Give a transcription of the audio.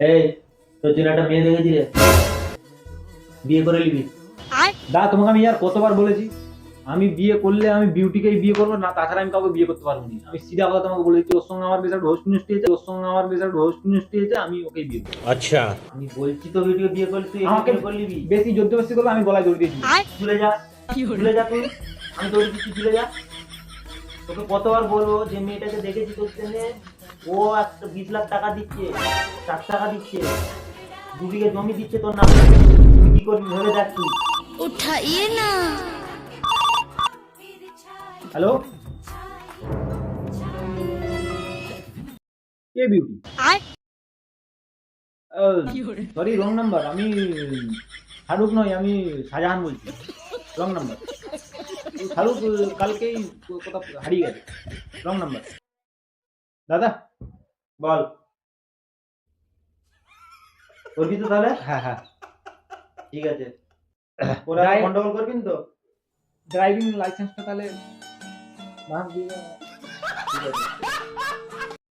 এই তোর জন্য একটা মেয়ে দেখেছি রে। বিয়ে করে নিবি। দা তোমাকে আমি আর কতবার বলেছি আমি বিয়ে করলে আমি বিউটিকেই বিয়ে করব না তাছাড়া আমি কাউকে বিয়ে করতে পারব না। আমি সিধা কথা তোমাকে বলে ওর সঙ্গে আমার বেশ একটা হোস্ট নিউজটি হয়েছে ওর সঙ্গে আমার বেশ একটা হোস্ট নিউজটি আমি ওকেই বিয়ে করব। আচ্ছা। আমি বলছি তো ভিডিও বিয়ে করলি তুই আমাকে করলি বেশি জোর জবরদস্তি করবে আমি গলায় জোর দিয়েছি চলে যা চলে যা তুই। আমি তোর কিছু চলে যা। তোকে কতবার বলব যে মেয়েটাকে দেখেছি তোর জন্য ও একটা বিশ লাখ টাকা দিচ্ছে চার টাকা দিচ্ছে দু বিঘে জমি দিচ্ছে তোর নাম। কি করবি ভেবে যাচ্ছি উঠাইয়ে না। হ্যালো? কে বিউটি সরি রং নাম্বার আমি শাহরুখ নই আমি শাহজাহান বলছি। রং নাম্বার শাহরুখ কালকেই কোথাও হারিয়ে গেছে। রং নাম্বার দাদা বল। করবি তো তাহলে? হ্যাঁ হ্যাঁ। ঠিক আছে। ওরা গন্ডগোল করবি তো? ড্রাইভিং লাইসেন্সটা তাহলে বাদ দিয়ে ঠিক আছে।